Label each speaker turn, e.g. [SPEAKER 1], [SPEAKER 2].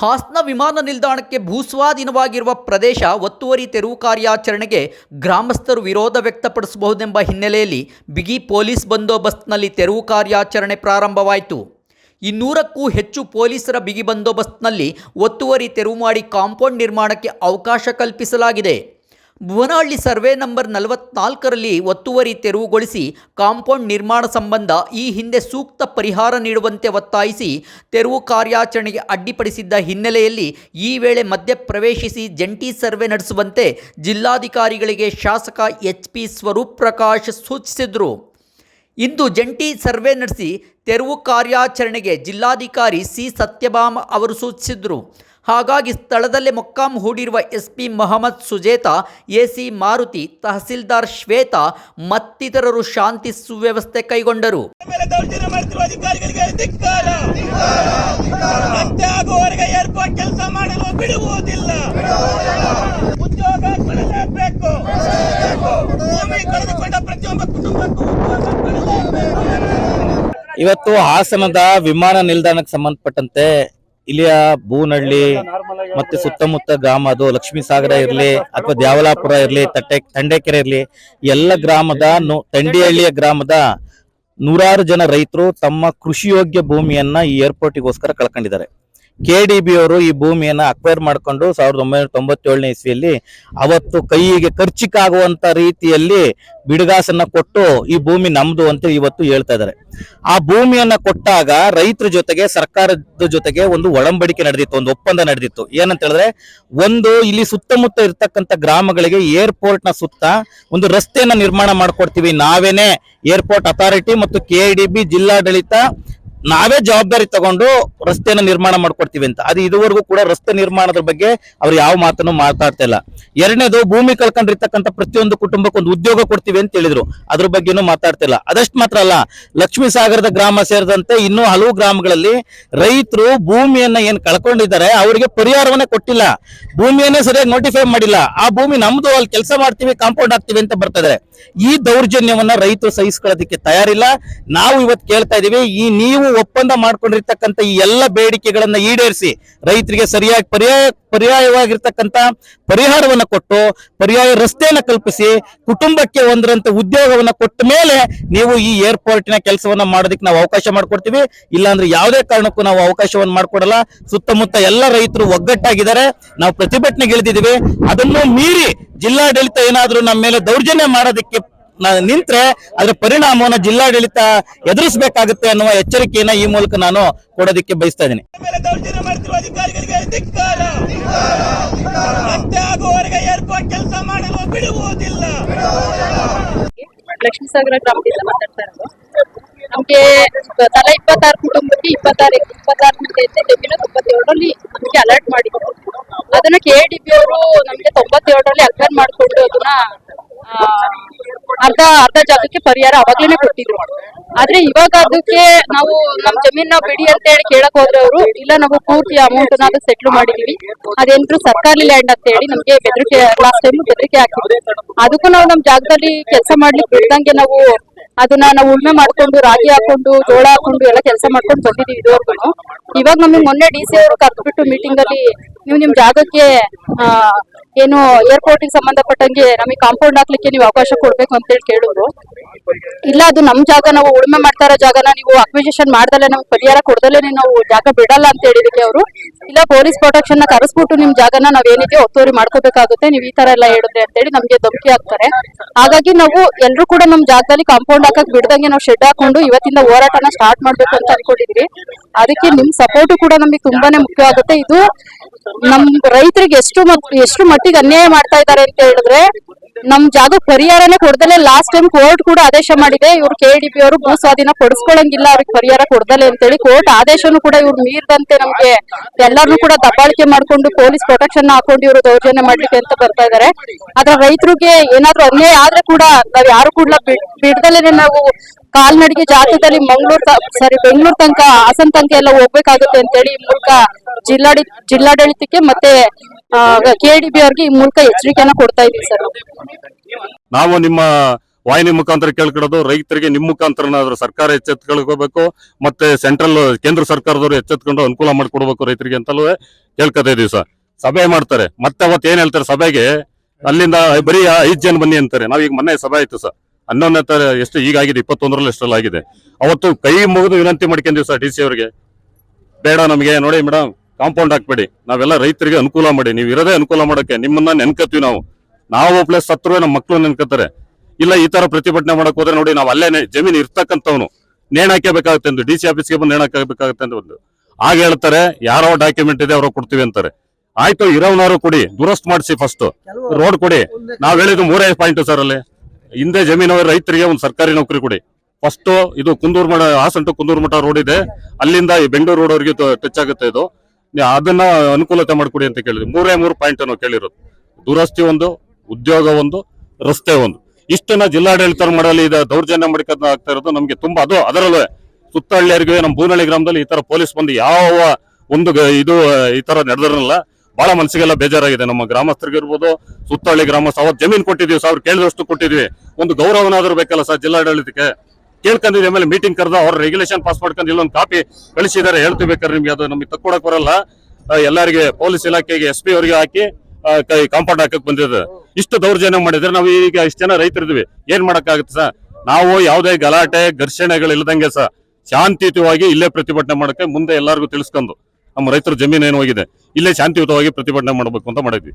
[SPEAKER 1] ಹಾಸನ ವಿಮಾನ ನಿಲ್ದಾಣಕ್ಕೆ ಭೂಸ್ವಾಧೀನವಾಗಿರುವ ಪ್ರದೇಶ ಒತ್ತುವರಿ ತೆರವು ಕಾರ್ಯಾಚರಣೆಗೆ ಗ್ರಾಮಸ್ಥರು ವಿರೋಧ ವ್ಯಕ್ತಪಡಿಸಬಹುದೆಂಬ ಹಿನ್ನೆಲೆಯಲ್ಲಿ ಬಿಗಿ ಪೊಲೀಸ್ ಬಂದೋಬಸ್ತ್ನಲ್ಲಿ ತೆರವು ಕಾರ್ಯಾಚರಣೆ ಪ್ರಾರಂಭವಾಯಿತು. ಇನ್ನೂರಕ್ಕೂ ಹೆಚ್ಚು ಪೊಲೀಸರ ಬಿಗಿ ಬಂದೋಬಸ್ತ್ನಲ್ಲಿ ಒತ್ತುವರಿ ತೆರವು ಮಾಡಿ ಕಾಂಪೌಂಡ್ ನಿರ್ಮಾಣಕ್ಕೆ ಅವಕಾಶ ಕಲ್ಪಿಸಲಾಗಿದೆ. ಭುವನಹಳ್ಳಿ ಸರ್ವೆ ನಂಬರ್ ನಲವತ್ನಾಲ್ಕರಲ್ಲಿ ಒತ್ತುವರಿ ತೆರವುಗೊಳಿಸಿ ಕಾಂಪೌಂಡ್ ನಿರ್ಮಾಣ ಸಂಬಂಧ ಈ ಹಿಂದೆ ಸೂಕ್ತ ಪರಿಹಾರ ನೀಡುವಂತೆ ಒತ್ತಾಯಿಸಿ ತೆರವು ಕಾರ್ಯಾಚರಣೆಗೆ ಅಡ್ಡಿಪಡಿಸಿದ್ದ ಹಿನ್ನೆಲೆಯಲ್ಲಿ ಈ ವೇಳೆ ಮಧ್ಯ ಪ್ರವೇಶಿಸಿ ಜಂಟಿ ಸರ್ವೆ ನಡೆಸುವಂತೆ ಜಿಲ್ಲಾಧಿಕಾರಿಗಳಿಗೆ ಶಾಸಕ ಎಚ್ ಪಿ ಸ್ವರೂಪ್ ಪ್ರಕಾಶ್ ಸೂಚಿಸಿದರು. ಇಂದು ಜಂಟಿ ಸರ್ವೆ ನಡೆಸಿ ತೆರವು ಕಾರ್ಯಾಚರಣೆಗೆ ಜಿಲ್ಲಾಧಿಕಾರಿ ಸಿ ಸತ್ಯಭಾಮ ಅವರು ಸೂಚಿಸಿದರು. ಹಾಗಾಗಿ ಸ್ಥಳದಲ್ಲೇ ಮೊಕ್ಕಾಂ ಹೂಡಿರುವ S P Mohammed Sujeta A C Maruti tahsildar Shweta ಮತ್ತಿತರರು ಶಾಂತಿ ಸುವ್ಯವಸ್ಥೆ ಕೈಗೊಂಡರು.
[SPEAKER 2] ಮೇಲೆ ದೌರ್ಜನ್ಯ ಮಾಡ್ತಿರುವ ಅಧಿಕಾರಿಗಳಿಗೆ ಧಿಕ್ಕಾರ. ಮತ್ತೆ ಆಗುವವರೆಗೆ ಏರ್ಪೋರ್ಟ್ ಕೆಲಸ ಮಾಡಲು ಬಿಡುವುದಿಲ್ಲ. ಉದ್ಯೋಗ ಕೊಡಲೇಬೇಕು. ಭೂಮಿ ಕಳೆದುಕೊಂಡ ಪ್ರತಿಯೊಬ್ಬ ಕುಟುಂಬಕ್ಕೂ ಉದ್ಯೋಗ ಕೊಡಲೇಬೇಕು.
[SPEAKER 3] ಇವತ್ತು ಹಾಸನದ ವಿಮಾನ ನಿಲ್ದಾಣಕ್ಕೆ ಸಂಬಂಧಪಟ್ಟಂತೆ ಇಲ್ಲಿಯ ಬೂನಹಳ್ಳಿ ಮತ್ತೆ ಸುತ್ತಮುತ್ತ ಗ್ರಾಮ ಅದು ಲಕ್ಷ್ಮೀ ಸಾಗರ ಇರ್ಲಿ ಅಥವಾ ದ್ಯಾವಲಾಪುರ ಇರ್ಲಿ, ತಟ್ಟೆ, ತಂಡೇಕೆರೆ ಇರಲಿ, ಎಲ್ಲ ಗ್ರಾಮದ ತಂಡಿಹಳ್ಳಿಯ ಗ್ರಾಮದ ನೂರಾರು ಜನ ರೈತರು ತಮ್ಮ ಕೃಷಿಯೋಗ್ಯ ಭೂಮಿಯನ್ನ ಈ ಏರ್ಪೋರ್ಟಿಗೋಸ್ಕರ ಕಳ್ಕೊಂಡಿದ್ದಾರೆ. ಕೆ ಡಿ ಬಿ ಅವರು ಈ ಭೂಮಿಯನ್ನು ಅಕ್ವೈರ್ ಮಾಡಿಕೊಂಡು ಸಾವಿರದ ಒಂಬೈನೂರ ತೊಂಬತ್ತೇಳನೇ ಇಸ್ವಿಯಲ್ಲಿ ಅವತ್ತು ಕೈಗೆ ಖರ್ಚಿಕಾಗುವಂತ ರೀತಿಯಲ್ಲಿ ಬಿಡುಗಾಸನ್ನ ಕೊಟ್ಟು ಈ ಭೂಮಿ ನಮ್ದು ಅಂತ ಇವತ್ತು ಹೇಳ್ತಾ ಇದ್ದಾರೆ. ಆ ಭೂಮಿಯನ್ನ ಕೊಟ್ಟಾಗ ರೈತರ ಜೊತೆಗೆ ಸರ್ಕಾರದ ಜೊತೆಗೆ ಒಂದು ಒಡಂಬಡಿಕೆ ನಡೆದಿತ್ತು, ಒಂದು ಒಪ್ಪಂದ ನಡೆದಿತ್ತು. ಏನಂತ ಹೇಳಿದ್ರೆ ಒಂದು ಇಲ್ಲಿ ಸುತ್ತಮುತ್ತ ಇರ್ತಕ್ಕಂಥ ಗ್ರಾಮಗಳಿಗೆ ಏರ್ಪೋರ್ಟ್ನ ಸುತ್ತ ಒಂದು ರಸ್ತೆಯನ್ನ ನಿರ್ಮಾಣ ಮಾಡ್ಕೊಡ್ತೀವಿ. ನಾವೇನೆ ಏರ್ಪೋರ್ಟ್ ಅಥಾರಿಟಿ ಮತ್ತು ಕೆ ಡಿ ಬಿ ಜಿಲ್ಲಾಡಳಿತ ನಾವೇ ಜವಾಬ್ದಾರಿ ತಗೊಂಡು ರಸ್ತೆಯನ್ನು ನಿರ್ಮಾಣ ಮಾಡ್ಕೊಡ್ತೀವಿ ಅಂತ. ಅದು ಇದುವರೆಗೂ ಕೂಡ ರಸ್ತೆ ನಿರ್ಮಾಣದ ಬಗ್ಗೆ ಅವ್ರು ಯಾವ ಮಾತನ್ನು ಮಾತಾಡ್ತಾ ಇಲ್ಲ. ಎರಡನೇದು ಭೂಮಿ ಕಳ್ಕೊಂಡಿರ್ತಕ್ಕಂಥ ಪ್ರತಿಯೊಂದು ಕುಟುಂಬಕ್ಕೆ ಒಂದು ಉದ್ಯೋಗ ಕೊಡ್ತೀವಿ ಅಂತ ಹೇಳಿದ್ರು. ಅದ್ರ ಬಗ್ಗೆನೂ ಮಾತಾಡ್ತಿಲ್ಲ ಅದಷ್ಟು ಮಾತ್ರ ಅಲ್ಲ, ಲಕ್ಷ್ಮೀ ಸಾಗರದ ಗ್ರಾಮ ಸೇರಿದಂತೆ ಇನ್ನೂ ಹಲವು ಗ್ರಾಮಗಳಲ್ಲಿ ರೈತರು ಭೂಮಿಯನ್ನ ಏನ್ ಕಳ್ಕೊಂಡಿದ್ದಾರೆ ಅವರಿಗೆ ಪರಿಹಾರವನ್ನೇ ಕೊಟ್ಟಿಲ್ಲ. ಭೂಮಿಯನ್ನೇ ಸರಿಯಾಗಿ ನೋಟಿಫೈ ಮಾಡಿಲ್ಲ. ಆ ಭೂಮಿ ನಮ್ದು, ಅಲ್ಲಿ ಕೆಲಸ ಮಾಡ್ತೀವಿ ಕಾಂಪೌಂಡ್ ಆಗ್ತೀವಿ ಅಂತ ಬರ್ತಾ ಈ ದೌರ್ಜನ್ಯವನ್ನ ರೈತರು ಸಹಿಸ್ಕೊಳ್ಳೋದಕ್ಕೆ ತಯಾರಿಲ್ಲ. ನಾವು ಇವತ್ತು ಕೇಳ್ತಾ ಇದೀವಿ, ಈ ನೀವು ಒಪ್ಪಂದ ಮಾಡ್ಕೊಂಡಿರ್ತಕ್ಕಂಥ ಈ ಎಲ್ಲ ಬೇಡಿಕೆಗಳನ್ನ ಈಡೇರಿಸಿ ರೈತರಿಗೆ ಸರಿಯಾಗಿ ಪರ್ಯಾಯ, ಪರ್ಯಾಯವಾಗಿರ್ತಕ್ಕಂಥ ಪರಿಹಾರವನ್ನ ಕೊಟ್ಟು ಪರ್ಯಾಯ ರಸ್ತೆಯನ್ನ ಕಲ್ಪಿಸಿ ಕುಟುಂಬಕ್ಕೆ ಒಂದರಂತ ಉದ್ಯೋಗವನ್ನ ಕೊಟ್ಟ ಮೇಲೆ ನೀವು ಈ ಏರ್ಪೋರ್ಟಿನ ಕೆಲಸವನ್ನ ಮಾಡೋದಕ್ಕೆ ನಾವು ಅವಕಾಶ ಮಾಡ್ಕೊಡ್ತೀವಿ. ಇಲ್ಲಾಂದ್ರೆ ಯಾವುದೇ ಕಾರಣಕ್ಕೂ ನಾವು ಅವಕಾಶವನ್ನು ಮಾಡ್ಕೊಡಲ್ಲ. ಸುತ್ತಮುತ್ತ ಎಲ್ಲ ರೈತರು ಒಗ್ಗಟ್ಟಾಗಿದ್ದಾರೆ. ನಾವು ಪ್ರತಿಭಟನೆಗೆ ಇಳಿದಿದ್ದೀವಿ. ಅದನ್ನು ಮೀರಿ ಜಿಲ್ಲಾಡಳಿತ ಏನಾದರೂ ನಮ್ಮ ಮೇಲೆ ದೌರ್ಜನ್ಯ ಮಾಡೋದಕ್ಕೆ ನಿಂತ್ರೆ ಅದರ ಪರಿಣಾಮವನ್ನು ಜಿಲ್ಲಾಡಳಿತ ಎದುರಿಸಬೇಕಾಗುತ್ತೆ ಅನ್ನುವ ಎಚ್ಚರಿಕೆಯನ್ನ ಈ ಮೂಲಕ ನಾನು ಕೊಡೋದಕ್ಕೆ ಬಯಸ್ತಾ ಇದ್ದೀನಿ.
[SPEAKER 2] ಮೇಲೆ ದೌರ್ಜನ್ಯ ಮಾಡ್ತಿರುವ ಅಧಿಕಾರಿಗಳಿಗೆ ಧಿಕ್ಕಾರ. ಮತ್ತೆ ಆಗುವವರೆಗೆ ಏರ್ಪೋರ್ಟ್ ಕೆಲಸ ಮಾಡಲು ಬಿಡುವುದಿಲ್ಲ.
[SPEAKER 4] ಲಕ್ಷ್ಮೀ ಸಾಗರ ಗ್ರಾಮದಿಂದ ಮಾತಾಡ್ತಾ ಇರೋದು. ನಮ್ಗೆ ತಲಾ ಇಪ್ಪತ್ತಾರು ಕುಟುಂಬಕ್ಕೆ ಇಪ್ಪತ್ತಾರು ಇಪ್ಪತ್ತಾರು ಮಂದಿ ಐತೆ. ಡೆಬಿನ ತೊಂಬತ್ತೇಳರಲ್ಲಿ ನಮ್ಗೆ ಅಲರ್ಟ್ ಮಾಡಿದ್ರು. ಅದನ್ನ ಕೆ ಡಿ ಬಿ ಅವರು ನಮ್ಗೆ ತೊಂಬತ್ತೇಳರಲ್ಲಿ ಅಲರ್ಟ್ ಮಾಡ್ಕೊಂಡು ಅದನ್ನ ಅರ್ಧ ಅರ್ಧ ಜಾಗಕ್ಕೆ ಪರಿಹಾರ ಅವಾಗ್ಲೇನೆ ಕೊಟ್ಟಿದ್ರು. ಆದ್ರೆ ಇವಾಗ ಅದಕ್ಕೆ ನಾವು ನಮ್ ಜಮೀನ ಬಿಡಿ ಅಂತ ಹೇಳಿ ಕೇಳಕ್ ಹೋದ್ರೆ ಇಲ್ಲ ನಾವು ಪೂರ್ತಿ ಅಮೌಂಟ್ನ ಸೆಟ್ಲ್ ಮಾಡಿದೀವಿ. ಅದೇನ್ರು ಸರ್ಕಾರಿ ಲ್ಯಾಂಡ್ ಅಂತ ಹೇಳಿ ನಮ್ಗೆ ಬೆದರಿಕೆ ಲಾಸ್ಟ್ ಟೈಮ್ ಬೆದರಿಕೆ ಹಾಕಿದ್ರು. ಅದಕ್ಕೂ ನಾವು ನಮ್ ಜಾಗದಲ್ಲಿ ಕೆಲಸ ಮಾಡ್ಲಿಕ್ಕೆ ಬಿಡ್ದಂಗೆ ನಾವು ಅದನ್ನ ನಾವು ಉಳ್ಮೆ ಮಾಡ್ಕೊಂಡು ರಾಗಿ ಹಾಕೊಂಡು ಜೋಳ ಹಾಕೊಂಡು ಎಲ್ಲ ಕೆಲಸ ಮಾಡ್ಕೊಂಡು ಬಂದಿದೀವಿ ಇದುವರೆಗೂ ಇವಾಗ ನಮಗೆ ಮೊನ್ನೆ ಡಿ ಸಿ ಅವರು ಕರ್ದ್ಬಿಟ್ಟು ಮೀಟಿಂಗ್ ಅಲ್ಲಿ ನೀವು ನಿಮ್ ಜಾಗಕ್ಕೆ ಆ, ಏನು ಏರ್ಪೋರ್ಟ್ಗೆ ಸಂಬಂಧಪಟ್ಟಂಗೆ ನಮಗೆ ಕಾಂಪೌಂಡ್ ಹಾಕ್ಲಿಕ್ಕೆ ನೀವು ಅವಕಾಶ ಕೊಡ್ಬೇಕು ಅಂತ ಹೇಳಿ ಕೇಳಿದ್ರು ಇಲ್ಲ, ಅದು ನಮ್ ಜಾಗ, ನಾವು ಉಳುಮೆ ಮಾಡ್ತಾ ಜಾಗನ ನೀವು ಅಕ್ವಿಜಿಷನ್ ಮಾಡ್ದಲೆ ನಮ್ಗೆ ಪರಿಹಾರ ಕೊಡ್ದಲೆ ನಾವು ಜಾಗ ಬಿಡಲ್ಲ ಅಂತ ಹೇಳಿದಕ್ಕೆ ಅವರು. ಇಲ್ಲ ಪೊಲೀಸ್ ಪ್ರೊಟೆಕ್ಷನ್ನ ಕರೆಸ್ಬಿಟ್ಟು ನಿಮ್ ಜಾಗನ ನಾವ್ ಏನಿದೆ ಒತ್ತುವರಿ ಮಾಡ್ಕೋಬೇಕಾಗುತ್ತೆ, ನೀವು ಈ ತರ ಎಲ್ಲ ಹೇಳಿದ್ರೆ ಅಂತ ಹೇಳಿ ನಮ್ಗೆ ಧಮಕಿ ಹಾಕ್ತಾರೆ. ಹಾಗಾಗಿ ನಾವು ಎಲ್ರು ಕೂಡ ನಮ್ ಜಾಗದಲ್ಲಿ ಕಾಂಪೌಂಡ್ ಹಾಕಕ್ ಬಿಡ್ದಂಗೆ ನಾವು ಶೆಡ್ ಹಾಕೊಂಡು ಇವತ್ತಿಂದ ಹೋರಾಟನ ಸ್ಟಾರ್ಟ್ ಮಾಡ್ಬೇಕು ಅಂತ ಅನ್ಕೊಂಡಿದೀವಿ. ಅದಕ್ಕೆ ನಿಮ್ ಸಪೋರ್ಟ್ ಕೂಡ ನಮಗೆ ತುಂಬಾನೇ ಮುಖ್ಯವಾಗುತ್ತೆ ಇದು ನಮ್ ರೈತರಿಗೆ ಎಷ್ಟು ಎಷ್ಟು ಮಟ್ಟಿಗೆ ಅನ್ಯಾಯ ಮಾಡ್ತಾ ಇದ್ದಾರೆ ಅಂತ ಹೇಳಿದ್ರೆ ನಮ್ ಜಾಗ ಪರಿಹಾರನೇ ಕೊಡ್ದಲೆ ಲಾಸ್ಟ್ ಟೈಮ್ ಕೋರ್ಟ್ ಕೂಡ ಆದೇಶ ಮಾಡಿದೆ. ಇವ್ರು ಕೆ ಡಿ ಪಿ ಅವರು ಭೂ ಸ್ವಾಧೀನ ಪಡಿಸ್ಕೊಳಂಗಿಲ್ಲ ಅವ್ರಿಗೆ ಪರಿಹಾರ ಕೊಡ್ದಲೆ ಅಂತೇಳಿ ಕೋರ್ಟ್ ಆದೇಶನು ಕೂಡ ಇವ್ರು ಮೀರಿದಂತೆ ನಮ್ಗೆ ಎಲ್ಲರನ್ನು ಕೂಡ ದಬ್ಬಾಳಿಕೆ ಮಾಡ್ಕೊಂಡು ಪೊಲೀಸ್ ಪ್ರೊಟೆಕ್ಷನ್ ಹಾಕೊಂಡು ಇವರು ದೌರ್ಜನ್ಯ ಮಾಡ್ಲಿಕ್ಕೆ ಅಂತ ಬರ್ತಾ ಇದಾರೆ. ಆದ್ರೆ ರೈತರಿಗೆ ಏನಾದ್ರು ಅನ್ಯಾಯ ಆದ್ರೆ ಕೂಡ ನಾವ್ ಯಾರು ಕೂಡ ಬಿಡ್- ಬಿಡ್ದಲೇನೆ ನಾವು ಕಾಲ್ನಡಿಗೆ ಜಾತದಲ್ಲಿ ಮಂಗಳೂರು ಸಾರಿ ಬೆಂಗಳೂರು ತನಕ, ಹಾಸನ್ ತನಕ ಎಲ್ಲ ಹೋಗ್ಬೇಕಾಗುತ್ತೆ ಅಂತೇಳಿ ಮೂಲಕ ಜಿಲ್ಲಾಡಿ, ಜಿಲ್ಲಾಡಳಿತಕ್ಕೆ ಮತ್ತೆ ಕೆ ಡಿ ಬಿ ಅವ್ರಿಗೆ ಈ ಮೂಲಕ ಎಚ್ಚರಿಕೆಯನ್ನ ಕೊಡ್ತಾ ಇದೀವಿ ಸರ್ ನಾವು.
[SPEAKER 5] ನಿಮ್ಮ ವಾಹಿನಿ ಮುಖಾಂತರ ಕೇಳ್ಕೊಡೋದು ರೈತರಿಗೆ ನಿಮ್ಮ ಮುಖಾಂತರ ಸರ್ಕಾರ ಎಚ್ಚೆತ್ಕೊಳ್ಕೋಬೇಕು, ಮತ್ತೆ ಸೆಂಟ್ರಲ್ ಕೇಂದ್ರ ಸರ್ಕಾರದವರು ಎಚ್ಚೆತ್ಕೊಂಡು ಅನುಕೂಲ ಮಾಡ್ಕೊಡ್ಬೇಕು ರೈತರಿಗೆ ಅಂತಲೂ ಕೇಳ್ಕೊತಾ ಇದೀವಿ ಸರ್. ಸಭೆ ಮಾಡ್ತಾರೆ. ಮತ್ತೆ ಅವತ್ತು ಏನ್ ಹೇಳ್ತಾರೆ ಸಭೆಗೆ? ಅಲ್ಲಿಂದ ಬರೀ ಐದ್ ಜನ ಬನ್ನಿ ಅಂತಾರೆ. ನಾವೀಗ ಮೊನ್ನೆ ಸಭೆ ಆಯ್ತು ಸರ್. ಹನ್ನೊಂದನೇ ತರ ಎಷ್ಟು ಈಗ ಆಗಿದೆ, ಇಪ್ಪತ್ತೊಂದರಲ್ಲಿ ಎಷ್ಟರಲ್ಲಿ ಆಗಿದೆ. ಅವತ್ತು ಕೈ ಮುಗಿದು ವಿನಂತಿ ಮಾಡ್ಕೊಂಡಿವಿ ಸರ್ ಡಿ ಸಿ ಅವರಿಗೆ. ಬೇಡ ನಮಗೆ, ನೋಡಿ ಮೇಡಮ್ ಕಾಂಪೌಂಡ್ ಹಾಕ್ಬೇಡಿ. ನಾವೆಲ್ಲ ರೈತರಿಗೆ ಅನುಕೂಲ ಮಾಡಿ, ನೀವು ಇರೋದೇ ಅನುಕೂಲ ಮಾಡಕ್ಕೆ ನಿಮ್ಮನ್ನ ನೆನ್ಕತ್ತೀವಿ ನಾವು. ನಾವು ಪ್ಲಸ್ ಸತ್ರು ನಮ್ಮ ಮಕ್ಕಳು ನೆನ್ಕತ್ತಾರೆ. ಇಲ್ಲ ಈ ತರ ಪ್ರತಿಭಟನೆ ಮಾಡಕ್ ಹೋದ್ರೆ ನೋಡಿ ನಾವು ಅಲ್ಲೇ ಜಮೀನು ಇರ್ತಕ್ಕಂಥವ್ನು ನೇಣ್ ಹಾಕಬೇಕಾಗುತ್ತೆ ಎಂದು, ಡಿ ಸಿ ಆಫೀಸ್ಗೆ ಬಂದು ನೇಣ್ ಹಾಕಬೇಕಾಗುತ್ತೆ ಅಂತ ಒಂದು ಆಗ ಹೇಳ್ತಾರೆ, ಯಾರೋ ಡಾಕ್ಯುಮೆಂಟ್ ಇದೆ ಅವ್ರಿಗೆ ಕೊಡ್ತೀವಿ ಅಂತಾರೆ. ಆಯ್ತು ಇರೋನಾರು ಕೊಡಿ, ದುರಸ್ತ್ ಮಾಡಿಸಿ ಫಸ್ಟ್ ರೋಡ್ ಕೊಡಿ. ನಾವ್ ಹೇಳಿದ್ದು ಮೂರೇ ಪಾಯಿಂಟ್ ಸರ್ ಅಲ್ಲಿ. ಹಿಂದೆ ಜಮೀನು ರೈತರಿಗೆ ಒಂದು ಸರ್ಕಾರಿ ನೌಕರಿ ಕೊಡಿ. ಫಸ್ಟ್ ಇದು ಕುಂದೂರು ಮಠ Haasan to Kunduru Math road ಇದೆ. ಅಲ್ಲಿಂದ ಈ ಬೆಂಗಳೂರು ರೋಡ್ ಅವರಿಗೆ ಟಚ್ ಆಗುತ್ತೆ ಇದು. ಅದನ್ನ ಅನುಕೂಲತೆ ಮಾಡಿಕೊಡಿ ಅಂತ ಕೇಳಿದ್ವಿ ಮೂರೇ ಮೂರು ಪಾಯಿಂಟ್ ನಾವು ಕೇಳಿರೋದು. ದುರಸ್ತಿ ಒಂದು, ಉದ್ಯೋಗ ಒಂದು, ರಸ್ತೆ ಒಂದು. ಇಷ್ಟನ್ನ ಜಿಲ್ಲಾಡಳಿತ ಮಾಡಲಿ, ಇದು ದೌರ್ಜನ್ಯ ಮಾಡ್ಕೊಂಡು ಆಗ್ತಾ ಇರೋದು ನಮಗೆ ತುಂಬಾ ಅದು ಅದರಲ್ಲೂ ಸುತ್ತ ಹಳ್ಳಿಯರಿಗೆ ನಮ್ಮ ಬೂನಹಳ್ಳಿ ಗ್ರಾಮದಲ್ಲಿ ಈ ತರ ಪೊಲೀಸ್ ಬಂದು ಯಾವ ಒಂದು ಇದು, ಈ ತರ ನಡೆದಿರಲ್ಲ. ಬಹಳ ಮನಸ್ಸಿಗೆಲ್ಲ ಬೇಜಾರಾಗಿದೆ. ನಮ್ಮ ಗ್ರಾಮಸ್ಥರಿಗಿರ್ಬೋದು ಸುತ್ತಹಳ್ಳಿ ಗ್ರಾಮಸ್ಥ ಅವತ್ತು ಜಮೀನು ಕೊಟ್ಟಿದ್ವಿ ಸಾವಿರ ಕೇಳಿದಷ್ಟು ಕೊಟ್ಟಿದ್ವಿ ಒಂದು ಗೌರವನಾದ್ರೂ ಬೇಕಲ್ಲ ಸರ್ ಜಿಲ್ಲಾಡಳಿತಕ್ಕೆ? ಕೇಳ್ಕೊಂಡಿದ್ವಿ ಆಮೇಲೆ ಮೀಟಿಂಗ್ ಕರೆದ ಅವ್ರ ರೆಗ್ಯುಲೇಷನ್ ಪಾಸ್ ಮಾಡ್ಕೊಂಡು ಇಲ್ಲೊಂದು ಕಾಪಿ ಕಳಿಸಿದ್ದಾರೆ, ಹೇಳ್ತೀವಿ ಬೇಕಾದ್ರೆ ನಿಮ್ಗೆ ಅದು ನಮಗೆ ತಕ್ಕೊಡಕ್ ಬರಲ್ಲ. ಎಲ್ಲರಿಗೆ ಪೊಲೀಸ್ ಇಲಾಖೆಗೆ ಎಸ್ ಪಿ ಅವರಿಗೆ ಹಾಕಿ ಕೈ ಕಾಂಪೌಂಡ್ ಹಾಕಕ್ ಬಂದಿದೆ. ಇಷ್ಟು ದೌರ್ಜನ್ಯ ಮಾಡಿದ್ರೆ ನಾವು ಈಗ ಇಷ್ಟು ಜನ ರೈತರಿದ್ವಿ. ಏನ್ ಮಾಡಕ್ಕಾಗುತ್ತೆ ಸರ್? ನಾವು ಯಾವುದೇ ಗಲಾಟೆ ಘರ್ಷಣೆಗಳು ಇಲ್ಲದಂಗೆ ಸರ್, ಶಾಂತಿಯುತವಾಗಿ ಇಲ್ಲೇ ಪ್ರತಿಭಟನೆ ಮಾಡಕ್ಕೆ ಮುಂದೆ ಎಲ್ಲರಿಗೂ ತಿಳಿಸ್ಕೊಂಡು ನಮ್ಮ ರೈತರ ಜಮೀನು ಏನು ಹೋಗಿದೆ, ಇಲ್ಲೇ ಶಾಂತಿಯುತವಾಗಿ ಪ್ರತಿಭಟನೆ ಮಾಡಬೇಕು ಅಂತ ಮಾಡಿದ್ವಿ.